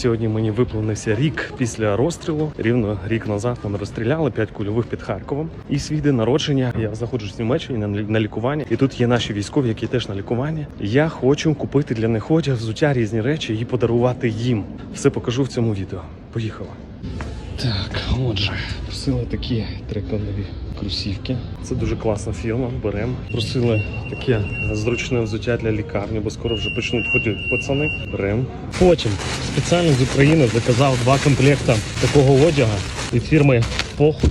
Сьогодні мені виповнився рік після розстрілу. Рівно рік назад мене розстріляли 5 кульових під Харковом. І свій день народження я знаходжусь в Німеччині на, на лікуванні. І тут є наші військові, які теж на лікуванні. Я хочу купити для них одяг, взуття, різні речі і подарувати їм. Все покажу в цьому відео. Поїхали. Так, отже, просили такі триконові кросівки. Це дуже класна фірма. Беремо. Просили таке зручне взуття для лікарні, бо скоро вже почнуть ходити пацани. Беремо. Потім спеціально з України заказав два комплекти такого одягу від фірми Похуй.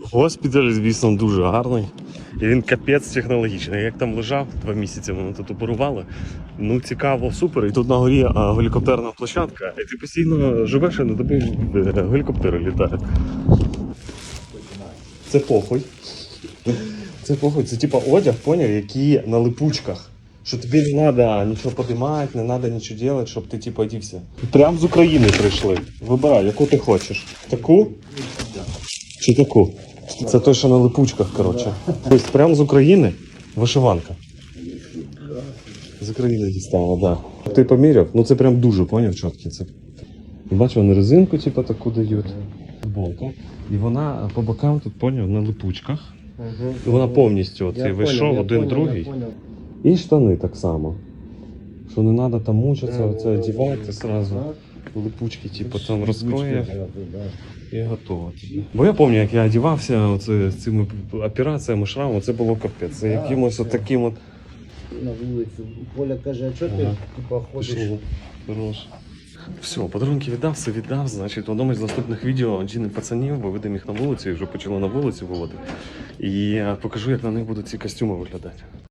Госпіталь, звісно, дуже гарний. І він капець технологічний. Як там лежав два місяці, мене тут оперували. Ну, цікаво, супер. І тут на горі а, гелікоптерна площадка. І ти постійно живеш, і на тобі е, гелікоптери літають. Це похуй. Це похуй. Це типа одяг, поняв, який на липучках. Що тобі не треба нічого подимати, не треба нічого робити, щоб ти типу одівся. Прям з України прийшли. Вибирай, яку ти хочеш. Таку? Чи таку? Це той, що на липучках, коротше. Тобто прям з України вишиванка. З України дістала, так. Да. Ти поміряв? Ну це прям дуже поняв чіткий. Це... Бачу, вони резинку, типу, таку дають. Футболку. І вона по бокам тут поняв на липучках. І вона повністю оцей вийшов, один другий. І штани так само. Що не треба там мучитися, оце одягати сразу. Липучки, типу, там розкроїв і готово. Бо я пам'ятаю, як я одягався оце, з цими операціями, шрамом, це було капець. Це якимось от таким от. на вулицю. Коля каже, а чого ти Ага. типа ходиш? Пішло. Хорош. Все, подарунки віддав, все віддав. Значить, в одному з наступних відео джини пацанів, бо видам їх на вулицю, і вже почали на вулицю виводити. І я покажу, як на них будуть ці костюми виглядати.